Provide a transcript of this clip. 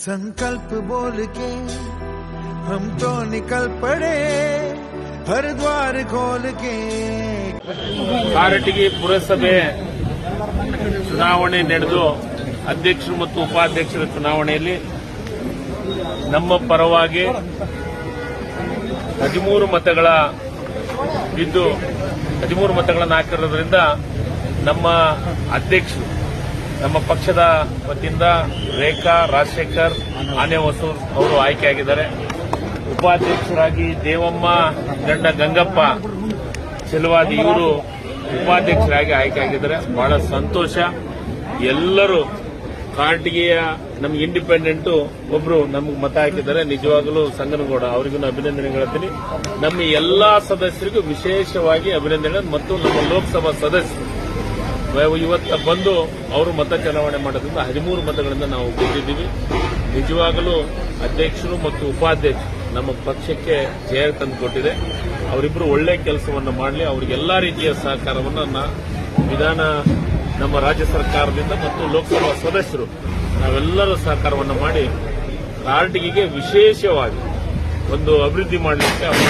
संकल्प बोल के हम तो निकल पड़े हर द्वार खोल के ಕಾರಟಗಿ ಪುರಸಭೆ ಚುನಾವಣೆ ನಡೆದು ಅಧ್ಯಕ್ಷರು ಮತ್ತು ಉಪಾಧ್ಯಕ್ಷರ ಚುನಾವಣೆಯಲ್ಲಿ ನಮ್ಮ ಪರವಾಗಿ ಹದಿಮೂರು ಮತಗಳ ಇದ್ದು ಹದಿಮೂರು ಮತಗಳನ್ನು ಹಾಕಿರೋದ್ರಿಂದ ನಮ್ಮ ಅಧ್ಯಕ್ಷರು ನಮ್ಮ ಪಕ್ಷದ ವತಿಯಿಂದ ರೇಖಾ, ರಾಜಶೇಖರ್, ಆನೆ ಹೊಸೂರ್ ಅವರು ಆಯ್ಕೆಯಾಗಿದ್ದಾರೆ. ಉಪಾಧ್ಯಕ್ಷರಾಗಿ ದೇವಮ್ಮ, ಗಂಡ ಗಂಗಪ್ಪ, ಚೆಲುವಾದಿ ಇವರು ಉಪಾಧ್ಯಕ್ಷರಾಗಿ ಆಯ್ಕೆಯಾಗಿದ್ದಾರೆ. ಬಹಳ ಸಂತೋಷ. ಎಲ್ಲರೂ ಕಾರ್ಟಿಗೆಯ ನಮ್ಗೆ ಇಂಡಿಪೆಂಡೆಂಟ್ ಒಬ್ರು ನಮ್ಗೆ ಮತ ಹಾಕಿದ್ದಾರೆ. ನಿಜವಾಗಲೂ ಸಂಗನಗೌಡ, ಅವರಿಗೂ ಅಭಿನಂದನೆ ಹೇಳ್ತೀನಿ. ನಮ್ಮ ಎಲ್ಲಾ ಸದಸ್ಯರಿಗೂ ವಿಶೇಷವಾಗಿ ಅಭಿನಂದನೆ ಮತ್ತು ನಮ್ಮ ಲೋಕಸಭಾ ಸದಸ್ಯರು ಇವತ್ತು ಬಂದು ಅವರು ಮತ ಚಲಾವಣೆ ಮಾಡೋದ್ರಿಂದ ಹದಿಮೂರು ಮತಗಳಿಂದ ನಾವು ಗೆದ್ದಿದ್ದೀವಿ. ನಿಜವಾಗಲೂ ಅಧ್ಯಕ್ಷರು ಮತ್ತು ಉಪಾಧ್ಯಕ್ಷರು ನಮ್ಮ ಪಕ್ಷಕ್ಕೆ ಜಯ ತಂದುಕೊಟ್ಟಿದೆ. ಅವರಿಬ್ಬರು ಒಳ್ಳೆ ಕೆಲಸವನ್ನು ಮಾಡಲಿ ಅವರಿಗೆಲ್ಲ ರೀತಿಯ ಸಹಕಾರವನ್ನು ವಿಧಾನ ನಮ್ಮ ರಾಜ್ಯ ಸರ್ಕಾರದಿಂದ ಮತ್ತು ಲೋಕಸಭಾ ಸದಸ್ಯರು ನಾವೆಲ್ಲರೂ ಸಹಕಾರವನ್ನು ಮಾಡಿ ಕಾರ್ಟಿಗೆ ವಿಶೇಷವಾಗಿ ಒಂದು ಅಭಿವೃದ್ಧಿ ಮಾಡಲಿಕ್ಕೆ ಅವರು